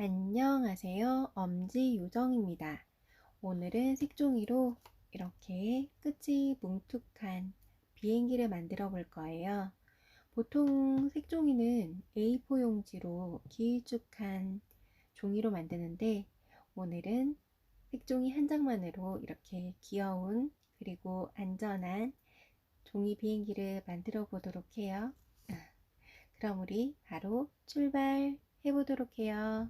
안녕하세요. 엄지 요정입니다. 오늘은 색종이로 이렇게 끝이 뭉툭한 비행기를 만들어 볼 거예요. 보통 색종이는 A4 용지로 길쭉한 종이로 만드는데 오늘은 색종이 한 장만으로 이렇게 귀여운 그리고 안전한 종이 비행기를 만들어 보도록 해요. 그럼 우리 바로 출발해 보도록 해요.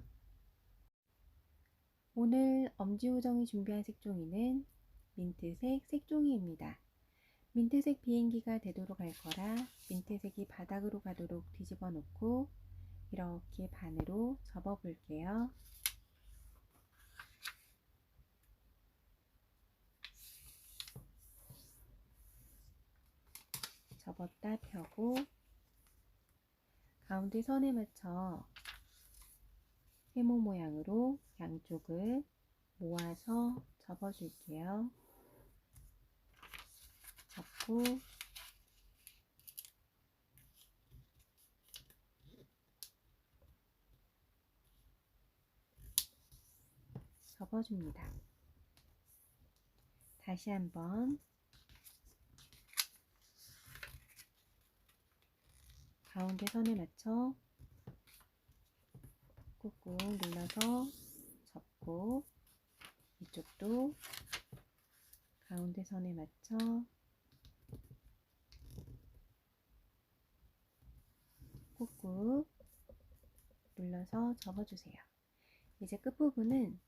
오늘 엄지우정이 준비한 색종이는 민트색 색종이입니다. 민트색 비행기가 되도록 할 거라 민트색이 바닥으로 가도록 뒤집어 놓고 이렇게 반으로 접어 볼게요. 접었다 펴고 가운데 선에 맞춰 세모 모양으로 양쪽을 모아서 접어줄게요. 접고 접어줍니다. 다시 한번 가운데 선에 맞춰 꾹꾹 눌러서 접고 이쪽도 가운데 선에 맞춰 꾹꾹 눌러서 접어주세요. 이제 끝부분은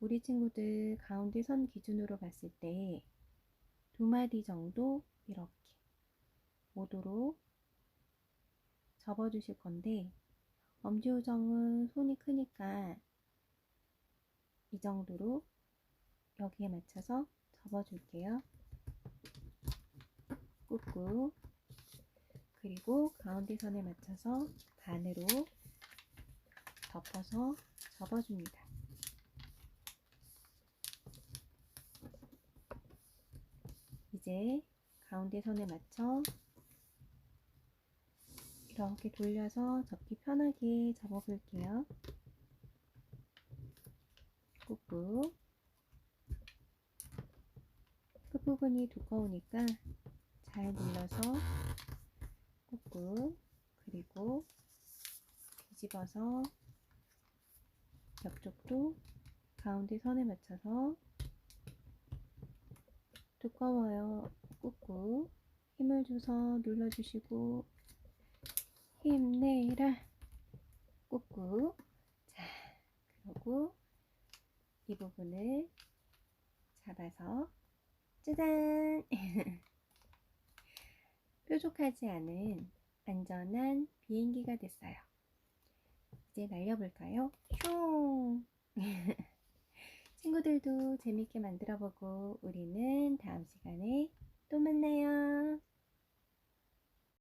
우리 친구들 가운데 선 기준으로 봤을 때 두 마디 정도 이렇게 오도록 접어주실 건데 엄지우정은 손이 크니까 이 정도로 여기에 맞춰서 접어줄게요. 꾹꾹 그리고 가운데 선에 맞춰서 반으로 덮어서 접어줍니다. 이제 가운데 선에 맞춰 이렇게 돌려서 접기 편하게 접어볼게요. 꾹꾹 끝부분이 두꺼우니까 잘 눌러서 꾹꾹 그리고 뒤집어서 옆쪽도 가운데 선에 맞춰서 두꺼워요. 꾹꾹 힘을 줘서 눌러주시고 힘내라. 꾹꾹. 자 그리고 이 부분을 잡아서 짜잔. 뾰족하지 않은 안전한 비행기가 됐어요. 이제 날려볼까요? 슝! 친구들도 재밌게 만들어보고 우리는 다음 시간에 또 만나요